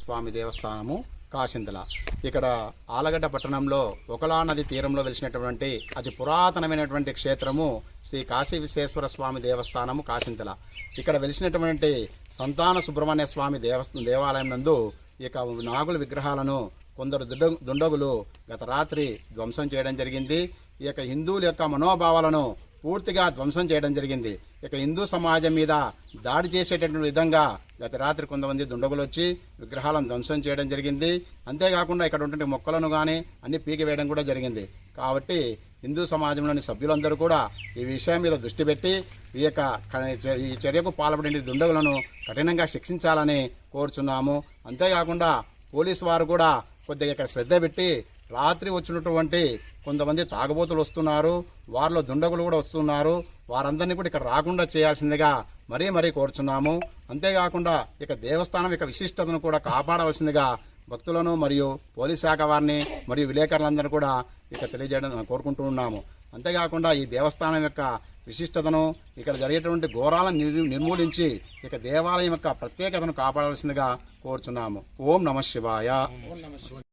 స్వామి దేవస్థానము కాశింతల ఇక్కడ ఆలగడ్డ పట్టణంలో ఒకలా నది తీరంలో వెలిసినటువంటి అతి పురాతనమైనటువంటి క్షేత్రము శ్రీ కాశీ విశ్వేశ్వర స్వామి దేవస్థానము కాశింతల ఇక్కడ వెలిసినటువంటి సంతాన సుబ్రహ్మణ్య స్వామి దేవస్థ దేవాలయం నందు ఇక నాగుల విగ్రహాలను కొందరు దుండగులు గత రాత్రి ధ్వంసం చేయడం జరిగింది. ఈ యొక్క హిందువుల యొక్క మనోభావాలను పూర్తిగా ధ్వంసం చేయడం జరిగింది. ఇక హిందూ సమాజం మీద దాడి చేసేటటువంటి విధంగా గత రాత్రి కొంతమంది దుండగులు వచ్చి విగ్రహాలను ధ్వంసం చేయడం జరిగింది. అంతేకాకుండా ఇక్కడ ఉంటుంటే మొక్కలను కానీ అన్ని పీకివేయడం కూడా జరిగింది. కాబట్టి హిందూ సమాజంలోని సభ్యులందరూ కూడా ఈ విషయం మీద దృష్టి పెట్టి ఈ యొక్క ఈ చర్యకు పాల్పడిన దుండగులను కఠినంగా శిక్షించాలని కోరుచున్నాము. అంతేకాకుండా పోలీసు వారు కూడా కొద్దిగా ఇక్కడ శ్రద్ధ పెట్టి రాత్రి వచ్చినటువంటి కొంతమంది తాగుబోతులు వస్తున్నారు వారిలో దుండగులు కూడా వస్తున్నారు వారందరినీ కూడా ఇక్కడ రాకుండా చేయాల్సిందిగా మరీ మరీ కోరుచున్నాము. అంతేకాకుండా ఇక దేవస్థానం యొక్క విశిష్టతను కూడా కాపాడవలసిందిగా భక్తులను మరియు పోలీస్ శాఖ వారిని మరియు విలేకరులందరూ కూడా ఇక తెలియజేయడం కోరుకుంటూ ఉన్నాము. అంతేకాకుండా ఈ దేవస్థానం యొక్క విశిష్టతను ఇక్కడ జరిగేటువంటి ఘోరాలను నిర్మూలించి ఇక దేవాలయం యొక్క ప్రత్యేకతను కాపాడవలసిందిగా కోరుచున్నాము. ఓం నమ శివాయ.